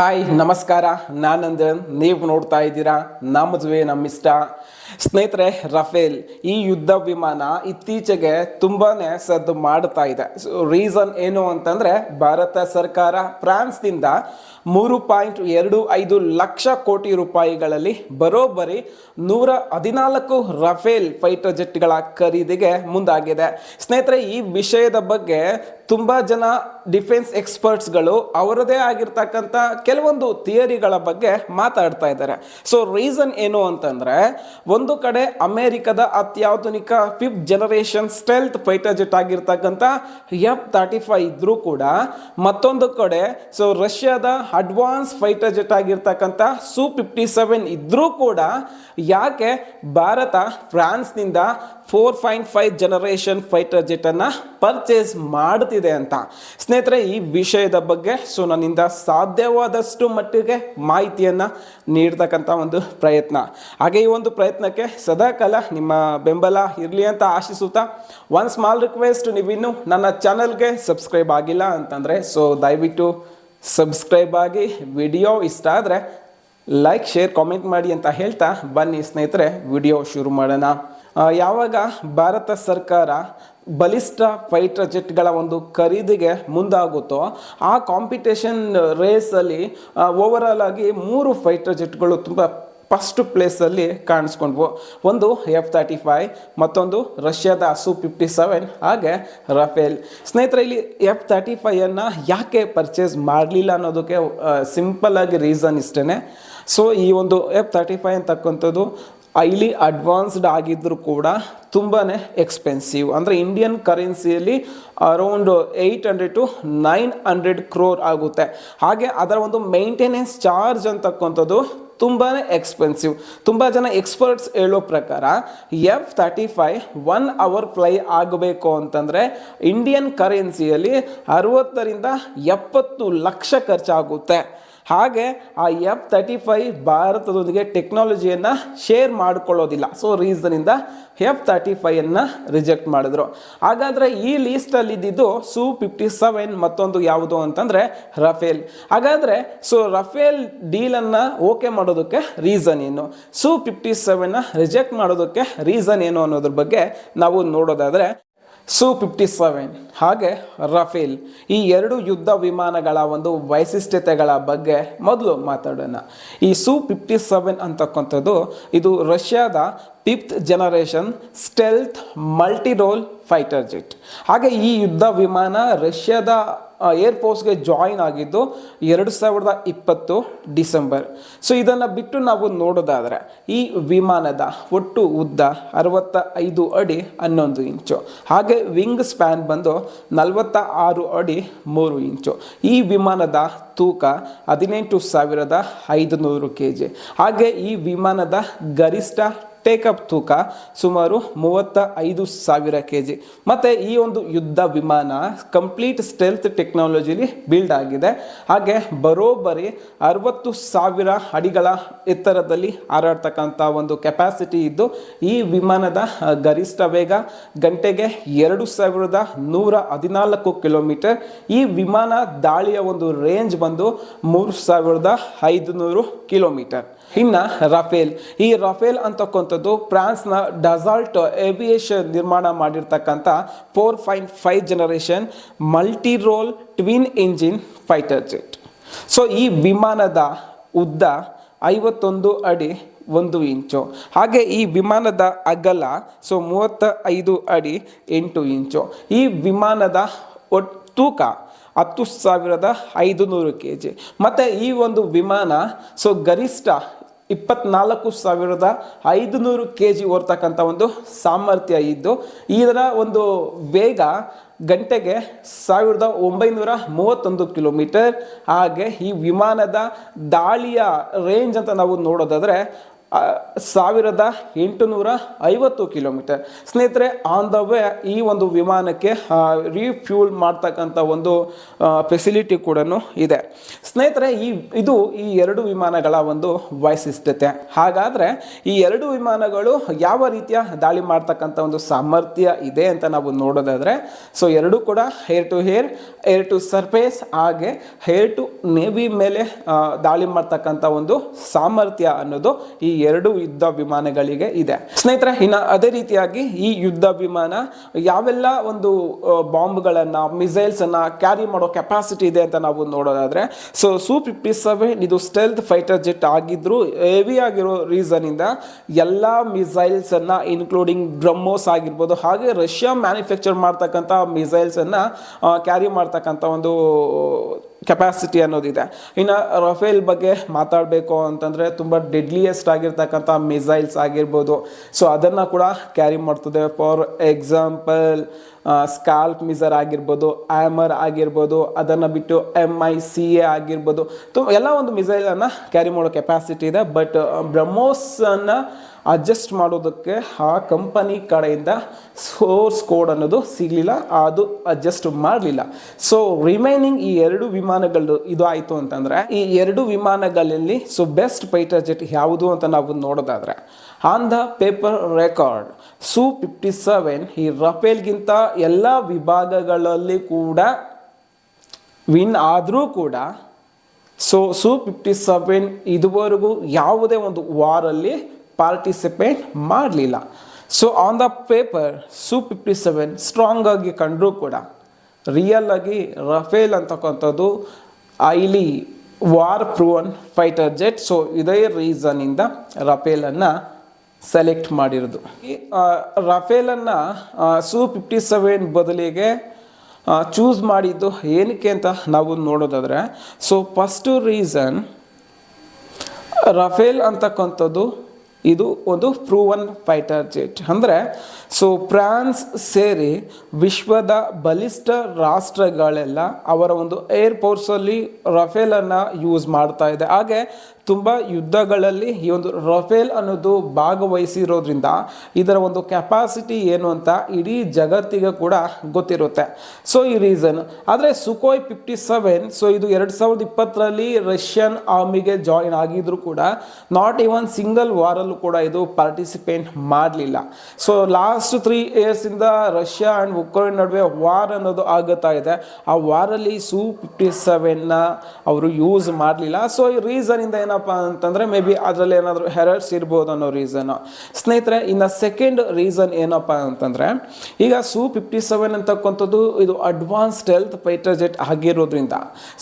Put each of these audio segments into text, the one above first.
Hi, ನಮಸ್ಕಾರ. ನಾನಂದನ್ ನೀವು ನೋಡ್ತಾ ಇದ್ದೀರಾ ನಮ್ಮದುವೆ ನಮ್ಮಿಷ್ಟ ಸ್ನೇಹಿತರೆ, ರಫೇಲ್, ಈ ಯುದ್ಧ ವಿಮಾನ ಇತ್ತೀಚೆಗೆ ತುಂಬಾ ಸದ್ದು ಮಾಡ್ತಾ ಇದೆ. ರೀಸನ್ ಏನು ಅಂತಂದರೆ, ಭಾರತ ಸರ್ಕಾರ ಫ್ರಾನ್ಸ್ನಿಂದ ಮೂರು ಪಾಯಿಂಟ್ ಎರಡು ಐದು ಲಕ್ಷ ಕೋಟಿ ರೂಪಾಯಿಗಳಲ್ಲಿ ಬರೋಬ್ಬರಿ ನೂರ ಹದಿನಾಲ್ಕು ರಫೇಲ್ ಫೈಟರ್ ಜೆಟ್ಗಳ ಖರೀದಿಗೆ ಮುಂದಾಗಿದೆ. ಸ್ನೇಹಿತರೆ, ಈ ವಿಷಯದ ಬಗ್ಗೆ ತುಂಬ ಜನ ಡಿಫೆನ್ಸ್ ಎಕ್ಸ್ಪರ್ಟ್ಸ್ಗಳು ಅವರದೇ ಆಗಿರ್ತಕ್ಕಂಥ ಕೆಲವೊಂದು ಥಿಯರಿಗಳ ಬಗ್ಗೆ ಮಾತಾಡ್ತಾ ಇದ್ದಾರೆ. ಸೊ ರೀಸನ್ ಏನು ಅಂತಂದರೆ, ಒಂದು ಕಡೆ ಅಮೇರಿಕದ ಅತ್ಯಾಧುನಿಕ fifth generation stealth fighter jet ಆಗಿರ್ತಕ್ಕಂಥ ಎಫ್ ತರ್ಟಿ ಫೈವ್ ಇದ್ರೂ ಕೂಡ, ಮತ್ತೊಂದು ಕಡೆ ಸೊ ರಷ್ಯಾದ ಅಡ್ವಾನ್ಸ್ ಫೈಟರ್ ಜೆಟ್ ಆಗಿರ್ತಕ್ಕಂಥ ಸು ಫಿಫ್ಟಿ ಸೆವೆನ್ ಇದ್ದರೂ ಕೂಡ, ಯಾಕೆ Bharat, ಫ್ರಾನ್ಸ್ನಿಂದ four point five generation fighter jet ಅನ್ನ ಪರ್ಚೇಸ್ ಮಾಡ್ತಿದೆ ಅಂತ. ಸ್ನೇಹಿತರೆ, ಈ ವಿಷಯದ ಬಗ್ಗೆ ಸೊ ನನ್ನಿಂದ ಸಾಧ್ಯವಾದಷ್ಟು ಮಟ್ಟಿಗೆ ಮಾಹಿತಿಯನ್ನು ನೀಡ್ತಕ್ಕಂಥ ಒಂದು ಪ್ರಯತ್ನ. ಹಾಗೆ ಈ ಒಂದು ಪ್ರಯತ್ನಕ್ಕೆ ಸದಾಕಾಲ ನಿಮ್ಮ ಬೆಂಬಲ ಇರಲಿ ಅಂತ ಆಶಿಸುತ್ತಾ ಒನ್ ಸ್ಮಾಲ್ ರಿಕ್ವೆಸ್ಟ್ ನೀವಿನ್ನು ನನ್ನ ಚಾನಲ್ಗೆ ಸಬ್ಸ್ಕ್ರೈಬ್ ಆಗಿಲ್ಲ ಅಂತಂದರೆ ಸೊ ದಯವಿಟ್ಟು ಸಬ್ಸ್ಕ್ರೈಬ್ ಆಗಿ ವಿಡಿಯೋ ಇಷ್ಟ ಆದರೆ ಲೈಕ್ ಶೇರ್ ಕಾಮೆಂಟ್ ಮಾಡಿ ಅಂತ ಹೇಳ್ತಾ ಬನ್ನಿ ಸ್ನೇಹಿತರೆ ವಿಡಿಯೋ ಶುರು ಮಾಡೋಣ. ಯಾವಾಗ ಭಾರತ ಸರ್ಕಾರ ಬಲಿಷ್ಠ ಫೈಟರ್ ಜೆಟ್ಗಳ ಒಂದು ಖರೀದಿಗೆ ಮುಂದಾಗುತ್ತೋ ಆ ಕಾಂಪಿಟೇಷನ್ ರೇಸಲ್ಲಿ ಓವರಾಲ್ ಆಗಿ ಮೂರು ಫೈಟರ್ ಜೆಟ್ಗಳು ತುಂಬ ಫಸ್ಟ್ ಪ್ಲೇಸಲ್ಲಿ ಕಾಣಿಸ್ಕೊಂಡ್ವು. ಒಂದು ಎಫ್ ತರ್ಟಿ ಫೈವ್ ಮತ್ತೊಂದು ರಷ್ಯಾದ ಸು ಫಿಫ್ಟಿ ಸೆವೆನ್ ಹಾಗೆ ರಫೇಲ್ ಸ್ನೇಹಿತರೆ, ಇಲ್ಲಿ ಎಫ್ ತರ್ಟಿ ಫೈಯನ್ನು ಯಾಕೆ ಪರ್ಚೇಸ್ ಮಾಡಲಿಲ್ಲ ಅನ್ನೋದಕ್ಕೆ ಸಿಂಪಲ್ ಆಗಿ ರೀಸನ್ ಇಷ್ಟೇ ಸೊ ಈ ಒಂದು ಎಫ್ ತರ್ಟಿ ಫೈವ್ ಅಂತಕ್ಕಂಥದ್ದು ಹೈಲಿ ಅಡ್ವಾನ್ಸ್ಡ್ ಆಗಿದ್ದರೂ ಕೂಡ ತುಂಬಾ ಎಕ್ಸ್ಪೆನ್ಸಿವ್ ಅಂದರೆ ಇಂಡಿಯನ್ ಕರೆನ್ಸಿಯಲ್ಲಿ around eight hundred to nine hundred crore ಆಗುತ್ತೆ. ಹಾಗೆ ಅದರ ಒಂದು ಮೇಂಟೆನೆನ್ಸ್ ಚಾರ್ಜ್ ಅಂತಕ್ಕಂಥದ್ದು ತುಂಬಾ ಎಕ್ಸ್ಪೆನ್ಸಿವ್ ತುಂಬ ಜನ ಎಕ್ಸ್ಪರ್ಟ್ಸ್ ಹೇಳೋ ಪ್ರಕಾರ F thirty five one hour fly ಆಗಬೇಕು ಅಂತಂದರೆ ಇಂಡಿಯನ್ ಕರೆನ್ಸಿಯಲ್ಲಿ ಅರುವತ್ತರಿಂದ ಎಪ್ಪತ್ತು ಲಕ್ಷ ಖರ್ಚಾಗುತ್ತೆ. ಹಾಗೆ ಆ ಎಫ್ ತರ್ಟಿ ಫೈವ್ ಭಾರತದೊಂದಿಗೆ ಟೆಕ್ನಾಲಜಿಯನ್ನು ಶೇರ್ ಮಾಡಿಕೊಳ್ಳೋದಿಲ್ಲ. ಸೊ ರೀಸನಿಂದ ಎಫ್ ತರ್ಟಿ ಫೈವನ್ನು ರಿಜೆಕ್ಟ್ ಮಾಡಿದ್ರು. ಹಾಗಾದರೆ ಈ ಲೀಸ್ಟಲ್ಲಿ ಇದ್ದಿದ್ದು ಸು ಫಿಫ್ಟಿ ಸೆವೆನ್ ಮತ್ತೊಂದು ಯಾವುದು ಅಂತಂದರೆ ರಫೇಲ್ ಹಾಗಾದರೆ ಸೊ ರಫೇಲ್ ಡೀಲನ್ನು ಓಕೆ ಮಾಡೋದಕ್ಕೆ ರೀಸನ್ ಏನು? ಸು ಫಿಫ್ಟಿ ಸೆವೆನ್ನ ರಿಜೆಕ್ಟ್ ಮಾಡೋದಕ್ಕೆ ರೀಸನ್ ಏನು ಅನ್ನೋದ್ರ ಬಗ್ಗೆ ನಾವು ನೋಡೋದಾದರೆ ಸು ಫಿಫ್ಟಿ ಸೆವೆನ್ ಹಾಗೆ ರಫೇಲ್, ಈ ಎರಡು ಯುದ್ಧ ವಿಮಾನಗಳ ಒಂದು ವೈಶಿಷ್ಟ್ಯತೆಗಳ ಬಗ್ಗೆ ಮೊದಲು ಮಾತಾಡೋಣ. ಈ ಸು ಫಿಫ್ಟಿ ಸೆವೆನ್ ಅಂತಕ್ಕಂಥದ್ದು, ಇದು ರಷ್ಯಾದ fifth generation stealth multirole fighter jet. ಹಾಗೆ ಈ ಯುದ್ಧ ವಿಮಾನ ರಷ್ಯಾದ ಏರ್ಫೋರ್ಸ್ಗೆ ಜಾಯಿನ್ ಆಗಿದ್ದು ಎರಡು ಸಾವಿರದ ಇಪ್ಪತ್ತು ಡಿಸೆಂಬರ್. ಸೊ ಇದನ್ನು ಬಿಟ್ಟು ನಾವು ನೋಡೋದಾದರೆ, ಈ ವಿಮಾನದ ಒಟ್ಟು ಉದ್ದ ಅರವತ್ತ ಐದು ಅಡಿ ಹನ್ನೊಂದು ಇಂಚು, ಹಾಗೆ ವಿಂಗ್ ಸ್ಪ್ಯಾನ್ ಬಂದು ನಲವತ್ತ ಆರು ಅಡಿ ಮೂರು ಇಂಚು. ಈ ವಿಮಾನದ ತೂಕ ಹದಿನೆಂಟು ಸಾವಿರದ ಐದುನೂರು ಕೆ ಜಿ ಹಾಗೆ ಈ ವಿಮಾನದ ಗರಿಷ್ಠ ಟೇಕಪ್ ತೂಕ ಸುಮಾರು ಮೂವತ್ತ ಐದು ಸಾವಿರ ಕೆ ಜಿ ಮತ್ತು ಈ ಒಂದು ಯುದ್ಧ ವಿಮಾನ ಕಂಪ್ಲೀಟ್ ಸ್ಟೆಲ್ತ್ ಟೆಕ್ನಾಲಜಿಲಿ ಬಿಲ್ಡ್ ಆಗಿದೆ. ಹಾಗೆ ಬರೋಬ್ಬರಿ ಅರವತ್ತು ಸಾವಿರ ಅಡಿಗಳ ಎತ್ತರದಲ್ಲಿ ಹಾರಾಡ್ತಕ್ಕಂಥ ಒಂದು ಕೆಪಾಸಿಟಿ ಇದ್ದು, ಈ ವಿಮಾನದ ಗರಿಷ್ಠ ವೇಗ ಗಂಟೆಗೆ ಎರಡು ಸಾವಿರದ ನೂರ ಹದಿನಾಲ್ಕು ಕಿಲೋಮೀಟರ್. ಈ ವಿಮಾನ ದಾಳಿಯ ಒಂದು ರೇಂಜ್ ಬಂದು ಮೂರು ಸಾವಿರದ ಐದುನೂರು ಕಿಲೋಮೀಟರ್. ಇನ್ನ ರಫೇಲ್. ಈ ರಫೇಲ್ ಅಂತಕ್ಕಂಥದ್ದು ಫ್ರಾನ್ಸ್ನ ಡಸಾಲ್ಟ್ ಏವಿಯೇಷನ್ ನಿರ್ಮಾಣ ಮಾಡಿರ್ತಕ್ಕಂಥ four point five generation multi role twin engine fighter jet. So, ಈ ವಿಮಾನದ ಉದ್ದ ಐವತ್ತೊಂದು ಅಡಿ ಒಂದು ಇಂಚು. ಹಾಗೆ ಈ ವಿಮಾನದ ಅಗಲ, ಸೊ ಮೂವತ್ತ ಐದು ಅಡಿ ಎಂಟು ಇಂಚು. ಈ ವಿಮಾನದ ಒಟ್ಟು ತೂಕ ಹತ್ತು ಸಾವಿರದ ಐದು ನೂರು ಕೆ ಜಿ ಮತ್ತು ಈ ಒಂದು ವಿಮಾನ, ಸೊ, ಗರಿಷ್ಠ ಇಪ್ಪತ್ನಾಲ್ಕು ಸಾವಿರದ ಐದುನೂರು ಕೆ ಜಿ ಓರ್ತಕ್ಕಂಥ ಒಂದು ಸಾಮರ್ಥ್ಯ ಇದ್ದು ಇದರ ಒಂದು ವೇಗ ಗಂಟೆಗೆ ಸಾವಿರದ ಒಂಬೈನೂರ ಮೂವತ್ತೊಂದು ಕಿಲೋಮೀಟರ್. ಹಾಗೆ ಈ ವಿಮಾನದ ದಾಳಿಯ ರೇಂಜ್ ಅಂತ ನಾವು ನೋಡೋದಾದರೆ ಸಾವಿರದ ಎಂಟುನೂರ ಐವತ್ತು ಕಿಲೋಮೀಟರ್. ಸ್ನೇಹಿತರೆ ಆನ್ ದ ವೇ ಈ ಒಂದು ವಿಮಾನಕ್ಕೆ ರೀಫ್ಯೂಲ್ ಮಾಡ್ತಕ್ಕಂಥ ಒಂದು ಫೆಸಿಲಿಟಿ ಕೂಡ ಇದೆ. ಸ್ನೇಹಿತರೆ, ಈ, ಇದು ಈ ಎರಡು ವಿಮಾನಗಳ ಒಂದು ವೈಶಿಷ್ಟ್ಯತೆ. ಹಾಗಾದರೆ ಈ ಎರಡು ವಿಮಾನಗಳು ಯಾವ ರೀತಿಯ ದಾಳಿ ಮಾಡ್ತಕ್ಕಂಥ ಒಂದು ಸಾಮರ್ಥ್ಯ ಇದೆ ಅಂತ ನಾವು ನೋಡೋದಾದರೆ, ಸೊ ಎರಡೂ ಕೂಡ air to air air to surface ಹಾಗೆ ಹೇರ್ ಟು ನೇವಿ ಮೇಲೆ ದಾಳಿ ಮಾಡ್ತಕ್ಕಂಥ ಒಂದು ಸಾಮರ್ಥ್ಯ ಅನ್ನೋದು ಈ ಎರಡು ಯುದ್ಧ ವಿಮಾನಗಳಿಗೆ ಇದೆ. ಸ್ನೇಹಿತರೆ, ಇನ್ನು ಅದೇ ರೀತಿಯಾಗಿ ಈ ಯುದ್ಧ ವಿಮಾನ ಯಾವೆಲ್ಲ ಒಂದು ಬಾಂಬ್ಗಳನ್ನು ಮಿಸೈಲ್ಸ್ ಅನ್ನ ಕ್ಯಾರಿ ಮಾಡೋ ಕೆಪಾಸಿಟಿ ಇದೆ ಅಂತ ನಾವು ನೋಡೋದಾದ್ರೆ, ಸೊ ಸೂ ಫಿಫ್ಟಿ ಸೆವೆನ್ ಇದು ಸ್ಟೆಲ್ತ್ ಫೈಟರ್ ಜೆಟ್ ಆಗಿದ್ರು ಹೆವಿ ಆಗಿರೋ ರೀಸನ್ ಇಂದ ಎಲ್ಲ ಮಿಸೈಲ್ಸ್ ಅನ್ನ ಇನ್ಕ್ಲೂಡಿಂಗ್ ಬ್ರಹ್ಮೋಸ್ ಆಗಿರ್ಬೋದು, ಹಾಗೆ ರಷ್ಯಾ ಮ್ಯಾನುಫ್ಯಾಕ್ಚರ್ ಮಾಡ್ತಕ್ಕಂಥ ಮಿಸೈಲ್ಸ್ ಅನ್ನ ಕ್ಯಾರಿ ಮಾಡ್ತಕ್ಕಂಥ ಒಂದು ಕೆಪಾಸಿಟಿ ಅನ್ನೋದಿದೆ. ಇನ್ನು ರಫೇಲ್ ಬಗ್ಗೆ ಮಾತಾಡಬೇಕು ಅಂತಂದರೆ ತುಂಬ ಡೆಡ್ಲಿಯೆಸ್ಟ್ ಆಗಿರ್ತಕ್ಕಂಥ ಮಿಸೈಲ್ಸ್ ಆಗಿರ್ಬೋದು. ಸೊ ಅದನ್ನು ಕೂಡ ಕ್ಯಾರಿ ಮಾಡ್ತದೆ. ಫಾರ್ ಎಕ್ಸಾಂಪಲ್ ಸ್ಕಾಲ್ಪ್ ಮಿಸರ್ ಆಗಿರ್ಬೋದು ಆಮರ್ ಆಗಿರ್ಬೋದು, ಅದನ್ನು ಬಿಟ್ಟು ಎಂ ಐ ಸಿ ಎ ಆಗಿರ್ಬೋದು. ತುಂಬ ಎಲ್ಲ ಒಂದು ಮಿಸೈಲನ್ನು ಕ್ಯಾರಿ ಮಾಡೋ ಕೆಪಾಸಿಟಿ ಇದೆ ಬಟ್ ಬ್ರಹ್ಮೋಸನ್ನು ಅಡ್ಜಸ್ಟ್ ಮಾಡೋದಕ್ಕೆ ಆ ಕಂಪನಿ ಕಡೆಯಿಂದ ಸೋರ್ಸ್ ಕೋಡ್ ಅನ್ನೋದು ಸಿಗಲಿಲ್ಲ, ಅದು ಅಡ್ಜಸ್ಟ್ ಮಾಡಲಿಲ್ಲ. ಸೊ ರಿಮೈನಿಂಗ್ ಈ ಎರಡು ವಿಮಾನಗಳು ಇದು ಆಯಿತು ಅಂತಂದರೆ, ಈ ಎರಡು ವಿಮಾನಗಳಲ್ಲಿ ಸೊ ಬೆಸ್ಟ್ ಫೈಟರ್ ಜೆಟ್ ಯಾವುದು ಅಂತ ನಾವು ನೋಡೋದಾದರೆ on the paper record Su fifty seven ಈ ರಫೇಲ್ಗಿಂತ ಎಲ್ಲ ವಿಭಾಗಗಳಲ್ಲಿ ಕೂಡ ವಿನ್ ಆದರೂ ಕೂಡ ಸೊ ಸು ಫಿಫ್ಟಿ ಸೆವೆನ್ ಇದುವರೆಗೂ ಯಾವುದೇ ಒಂದು ವಾರಲ್ಲಿ ಪಾರ್ಟಿಸಿಪೇಟ್ ಮಾಡಲಿಲ್ಲ. So on the paper Su fifty seven strong ಆಗಿ ಕಂಡರೂ ಕೂಡ ರಿಯಲ್ ಆಗಿ ರಫೇಲ್ ಅಂತಕ್ಕಂಥದ್ದು highly war proven fighter jet so ಇದೇ ರೀಸನಿಂದ ರಫೇಲನ್ನು ಸೆಲೆಕ್ಟ್ ಮಾಡಿರೋದು. ರಫೇಲನ್ನು ಸು ಫಿಫ್ಟಿ ಸೆವೆನ್ ಬದಲಿಗೆ ಚೂಸ್ ಮಾಡಿದ್ದು ಏನಕ್ಕೆ ಅಂತ ನಾವು ನೋಡೋದಾದರೆ ಸೊ ಫಸ್ಟು ರೀಸನ್ ರಫೇಲ್ ಅಂತಕ್ಕಂಥದ್ದು ಇದು ಒಂದು ಪ್ರೂವನ್ ಫೈಟರ್ ಜೆಟ್ ಅಂದರೆ ಸೊ ಫ್ರಾನ್ಸ್ ಸೇರಿ ವಿಶ್ವದ ಬಲಿಷ್ಠ ರಾಷ್ಟ್ರಗಳೆಲ್ಲ ಅವರ ಒಂದು ಏರ್ ಫೋರ್ಸಲ್ಲಿ ರಫೇಲನ್ನು ಯೂಸ್ ಮಾಡ್ತಾ ಇದೆ. ಹಾಗೆ ತುಂಬ ಯುದ್ಧಗಳಲ್ಲಿ ಈ ಒಂದು ರಫೇಲ್ ಅನ್ನೋದು ಭಾಗವಹಿಸಿರೋದ್ರಿಂದ ಇದರ ಒಂದು ಕೆಪಾಸಿಟಿ ಏನು ಅಂತ ಇಡೀ ಜಗತ್ತಿಗೆ ಕೂಡ ಗೊತ್ತಿರುತ್ತೆ. ಸೊ ಈ ರೀಸನ್ ಆದರೆ ಸುಕೋಯ್ ಫಿಫ್ಟಿ ಸೆವೆನ್ ಸೊ ಇದು ಎರಡು ಸಾವಿರದ ಇಪ್ಪತ್ತರಲ್ಲಿ ರಷ್ಯನ್ ಆರ್ಮಿಗೆ ಜಾಯಿನ್ ಆಗಿದ್ರು ಕೂಡ ನಾಟ್ ಈವನ್ ಸಿಂಗಲ್ ವಾರಲ್ಲೂ ಕೂಡ ಇದು ಪಾರ್ಟಿಸಿಪೇಟ್ ಮಾಡಲಿಲ್ಲ. ಸೊ ಲಾಸ್ಟ್ ತ್ರೀ ಇಯರ್ಸಿಂದ ರಷ್ಯಾ ಆ್ಯಂಡ್ ಉಕ್ರೇನ್ ನಡುವೆ ವಾರ್ ಅನ್ನೋದು ಆಗುತ್ತಾ ಇದೆ. ಆ ವಾರಲ್ಲಿ ಸು ಫಿಫ್ಟಿ ಸೆವೆನ್ನ ಅವರು ಯೂಸ್ ಮಾಡಲಿಲ್ಲ. ಸೊ ಈ ರೀಸನಿಂದ ಏನಪ್ಪ ಅಂತಂದರೆ ಮೇ ಬಿ ಅದರಲ್ಲಿ ಏನಾದರೂ ಹೆರರ್ಸ್ ಇರ್ಬೋದು ಅನ್ನೋ ರೀಸನ್ ಸ್ನೇಹಿತರೆ, ಇನ್ನು ಸೆಕೆಂಡ್ ರೀಸನ್ ಏನಪ್ಪ ಅಂತಂದರೆ, ಈಗ ಸು ಫಿಫ್ಟಿ ಸೆವೆನ್ ಅಂತಕ್ಕಂಥದ್ದು ಇದು ಅಡ್ವಾನ್ಸ್ಡ್ ಹೆಲ್ತ್ ಫೈಟರ್ ಜೆಟ್ ಆಗಿರೋದ್ರಿಂದ.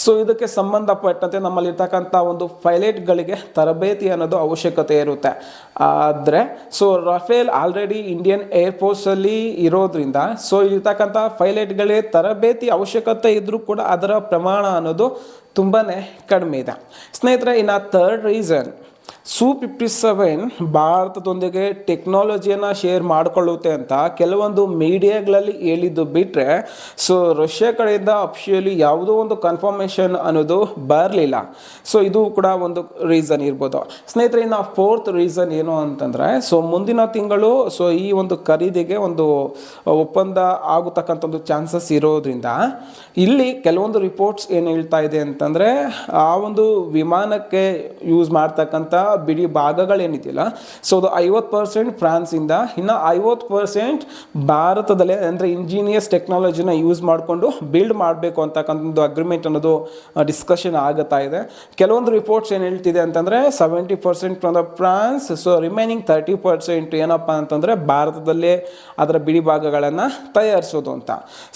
ಸೊ ಇದಕ್ಕೆ ಸಂಬಂಧಪಟ್ಟಂತೆ ನಮ್ಮಲ್ಲಿರ್ತಕ್ಕಂಥ ಒಂದು ಪೈಲಟ್ಗಳಿಗೆ ತರಬೇತಿ ಅನ್ನೋದು ಅವಶ್ಯಕತೆ ಇರುತ್ತೆ. ಆದರೆ ಸೊ ರಫೇಲ್ ಆಲ್ರೆಡಿ ಇಂಡಿಯನ್ ಏರ್ಫೋರ್ಸಲ್ಲಿ ಇರೋದ್ರಿಂದ ಸೊ ಇಲ್ಲಿರ್ತಕ್ಕಂಥ ಪೈಲಟ್ಗಳಿಗೆ ತರಬೇತಿ ಅವಶ್ಯಕತೆ ಇದ್ದರೂ ಕೂಡ ಅದರ ಪ್ರಮಾಣ ಅನ್ನೋದು ತುಂಬಾ ಕಡಿಮೆ ಇದೆ. ಸ್ನೇಹಿತರೆ ಇನ್ನು third reason Su fifty seven ಭಾರತದೊಂದಿಗೆ ಟೆಕ್ನಾಲಜಿಯನ್ನು ಶೇರ್ ಮಾಡಿಕೊಳ್ಳುತ್ತೆ ಅಂತ ಕೆಲವೊಂದು ಮೀಡಿಯಾಗಳಲ್ಲಿ ಹೇಳಿದ್ದು ಬಿಟ್ಟರೆ ಸೊ ರಷ್ಯಾ ಕಡೆಯಿಂದ ಅಫಿಷಿಯಲಿ ಯಾವುದೋ ಒಂದು ಕನ್ಫರ್ಮೇಷನ್ ಅನ್ನೋದು ಬರಲಿಲ್ಲ. ಸೊ ಇದು ಕೂಡ ಒಂದು ರೀಸನ್ ಇರ್ಬೋದು. ಸ್ನೇಹಿತರೆ, ಇನ್ನು ಫೋರ್ತ್ ರೀಸನ್ ಏನು ಅಂತಂದರೆ ಸೊ ಮುಂದಿನ ತಿಂಗಳು ಸೊ ಈ ಒಂದು ಖರೀದಿಗೆ ಒಂದು ಒಪ್ಪಂದ ಆಗತಕ್ಕಂಥ ಒಂದು ಚಾನ್ಸಸ್ ಇರೋದ್ರಿಂದ ಇಲ್ಲಿ ಕೆಲವೊಂದು ರಿಪೋರ್ಟ್ಸ್ ಏನು ಹೇಳ್ತಾ ಇದೆ ಅಂತಂದರೆ, ಆ ಒಂದು ವಿಮಾನಕ್ಕೆ ಯೂಸ್ ಮಾಡ್ತಕ್ಕಂಥ ಬಿಡಿ ಭಾಗಗಳೇನಿದೆಯಲ್ಲ? ಸೊ ಅದು ಐವತ್ತು ಪರ್ಸೆಂಟ್ ಫ್ರಾನ್ಸಿಂದ ಇನ್ನು ಐವತ್ತು ಪರ್ಸೆಂಟ್ ಭಾರತದಲ್ಲೇ, ಅಂದರೆ ಇಂಜಿನಿಯರ್ಸ್ ಟೆಕ್ನಾಲಜಿನ ಯೂಸ್ ಮಾಡಿಕೊಂಡು ಬಿಲ್ಡ್ ಮಾಡಬೇಕು ಅಂತಕ್ಕಂಥ ಒಂದು ಅಗ್ರಿಮೆಂಟ್ ಅನ್ನೋದು ಡಿಸ್ಕಷನ್ ಆಗುತ್ತಾ ಇದೆ. ಕೆಲವೊಂದು ರಿಪೋರ್ಟ್ಸ್ ಏನು ಹೇಳ್ತಿದೆ ಅಂತಂದರೆ seventy percent from the France so remaining thirty percent ಏನಪ್ಪ ಅಂತಂದರೆ, ಭಾರತದಲ್ಲೇ ಅದರ ಬಿಡಿ ಭಾಗಗಳನ್ನು ತಯಾರಿಸೋದು ಅಂತ.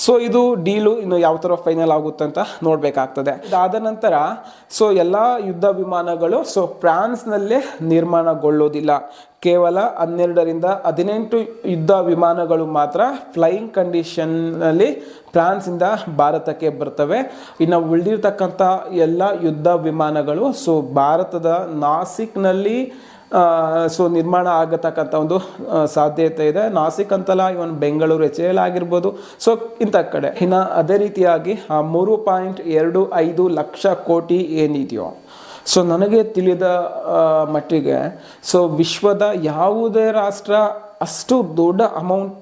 ಸೊ ಇದು ಡೀಲು ಇನ್ನು ಯಾವ ಥರ ಫೈನಲ್ ಆಗುತ್ತೆ ಅಂತ ನೋಡಬೇಕಾಗ್ತದೆ. ಅದಾದ ನಂತರ ಸೊ ಎಲ್ಲ ಯುದ್ಧ ವಿಮಾನಗಳು ಸೊ ಫ್ರಾನ್ಸ್ನಲ್ಲೇ ನಿರ್ಮಾಣಗೊಳ್ಳೋದಿಲ್ಲ. ಕೇವಲ ಹನ್ನೆರಡರಿಂದ ಹದಿನೆಂಟು ಯುದ್ಧ ವಿಮಾನಗಳು ಮಾತ್ರ ಫ್ಲೈಯಿಂಗ್ ಕಂಡೀಷನ್ನಲ್ಲಿ ಫ್ರಾನ್ಸಿಂದ ಭಾರತಕ್ಕೆ ಬರ್ತವೆ. ಇನ್ನು ಉಳಿದಿರ್ತಕ್ಕಂಥ ಎಲ್ಲ ಯುದ್ಧ ವಿಮಾನಗಳು, ಸೊ ಭಾರತದ ನಾಸಿಕ್ನಲ್ಲಿ ಸೊ ನಿರ್ಮಾಣ ಆಗತಕ್ಕಂಥ ಒಂದು ಸಾಧ್ಯತೆ ಇದೆ. ನಾಸಿಕ್ ಅಂತಲ್ಲ, ಇವನ್ ಬೆಂಗಳೂರು ಎಚ್ ಎಲ್ ಆಗಿರ್ಬೋದು. ಸೊ ಇಂಥ ಕಡೆ. ಇನ್ನು ಅದೇ ರೀತಿಯಾಗಿ, ಆ ಮೂರು ಪಾಯಿಂಟ್ ಎರಡು ಐದು ಲಕ್ಷ ಕೋಟಿ ಏನಿದೆಯೋ ಸೊ ನನಗೆ ತಿಳಿದ ಮಟ್ಟಿಗೆ ಸೊ ವಿಶ್ವದ ಯಾವುದೇ ರಾಷ್ಟ್ರ ಅಷ್ಟು ದೊಡ್ಡ ಅಮೌಂಟ್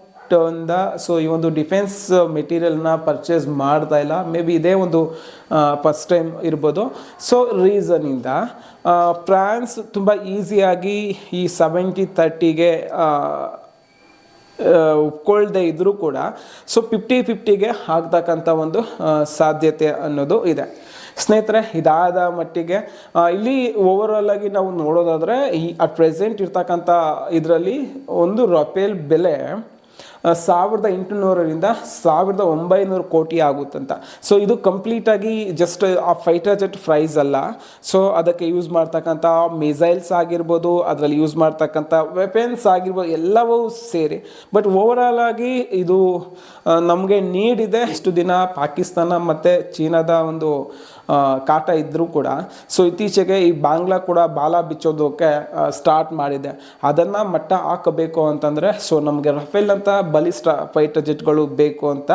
ಇಂದ ಸೊ ಈ ಒಂದು ಡಿಫೆನ್ಸ್ ಮೆಟೀರಿಯಲ್ನ ಪರ್ಚೇಸ್ ಮಾಡ್ತಾ ಇಲ್ಲ. ಮೇ ಬಿ ಇದೇ ಒಂದು ಫಸ್ಟ್ ಟೈಮ್ ಇರ್ಬೋದು. ಸೊ ರೀಸನಿಂದ ಫ್ರಾನ್ಸ್ ತುಂಬ ಈಸಿಯಾಗಿ ಈ ಸೆವೆಂಟಿ ತರ್ಟಿಗೆ ಒಪ್ಕೊಳ್ದೇ ಇದ್ದರೂ ಕೂಡ ಸೊ ಫಿಫ್ಟಿ ಫಿಫ್ಟಿಗೆ ಆಗ್ತಕ್ಕಂಥ ಒಂದು ಸಾಧ್ಯತೆ ಅನ್ನೋದು ಇದೆ. ಸ್ನೇಹಿತರೆ, ಇದಾದ ಮಟ್ಟಿಗೆ ಇಲ್ಲಿ ಓವರಾಲ್ ಆಗಿ ನಾವು ನೋಡೋದಾದ್ರೆ, ಈ ಅಟ್ ಪ್ರೆಸೆಂಟ್ ಇರ್ತಕ್ಕಂಥ ಇದರಲ್ಲಿ ಒಂದು ರಫೇಲ್ ಬೆಲೆ ಸಾವಿರದ ಎಂಟುನೂರರಿಂದ ಸಾವಿರದ ಒಂಬೈನೂರು ಕೋಟಿ ಆಗುತ್ತಂತ. ಸೊ ಇದು ಕಂಪ್ಲೀಟಾಗಿ ಜಸ್ಟ್ ಆ ಫೈಟರ್ ಜೆಟ್ ಪ್ರೈಸ್ ಅಲ್ಲ. ಸೊ ಅದಕ್ಕೆ ಯೂಸ್ ಮಾಡ್ತಕ್ಕಂಥ ಮಿಸೈಲ್ಸ್ ಆಗಿರ್ಬೋದು, ಅದರಲ್ಲಿ ಯೂಸ್ ಮಾಡ್ತಕ್ಕಂಥ ವೆಪನ್ಸ್ ಆಗಿರ್ಬೋದು, ಎಲ್ಲವೂ ಸೇರಿ. ಬಟ್ ಓವರಾಲ್ ಆಗಿ ಇದು ನಮಗೆ ನೀಡಿದೆ ಇಷ್ಟು ದಿನ ಪಾಕಿಸ್ತಾನ ಮತ್ತು ಚೀನಾದ ಒಂದು ಕಾಟ ಇದ್ದರೂ ಕೂಡ. ಸೊ ಇತ್ತೀಚೆಗೆ ಈ ಬಾಂಗ್ಲಾ ಕೂಡ ಬಾಲ ಬಿಚ್ಚೋದಕ್ಕೆ ಸ್ಟಾರ್ಟ್ ಮಾಡಿದೆ. ಅದನ್ನು ಮಟ್ಟ ಹಾಕಬೇಕು ಅಂತಂದರೆ ಸೊ ನಮಗೆ ರಫೇಲ್ ಅಂತ ಬಲಿಷ್ಠ ಫೈಟರ್ ಜೆಟ್ಗಳು ಬೇಕು ಅಂತ.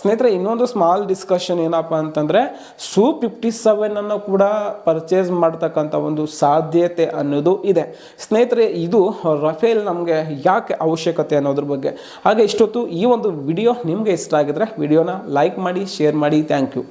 ಸ್ನೇಹಿತರೆ, ಇನ್ನೊಂದು ಸ್ಮಾಲ್ ಡಿಸ್ಕಷನ್ ಏನಪ್ಪ ಅಂತಂದರೆ ಸು ಫಿಫ್ಟಿ ಸೆವೆನನ್ನು ಕೂಡ ಪರ್ಚೇಸ್ ಮಾಡ್ತಕ್ಕಂಥ ಒಂದು ಸಾಧ್ಯತೆ ಅನ್ನೋದು ಇದೆ. ಸ್ನೇಹಿತರೆ, ಇದು ರಫೇಲ್ ನಮಗೆ ಯಾಕೆ ಅವಶ್ಯಕತೆ ಅನ್ನೋದ್ರ ಬಗ್ಗೆ. ಹಾಗೆ ಇಷ್ಟೊತ್ತು ಈ ಒಂದು ವಿಡಿಯೋ ನಿಮಗೆ ಇಷ್ಟ ಆಗಿದ್ರೆ ವಿಡಿಯೋನ ಲೈಕ್ ಮಾಡಿ ಶೇರ್ ಮಾಡಿ. Thank you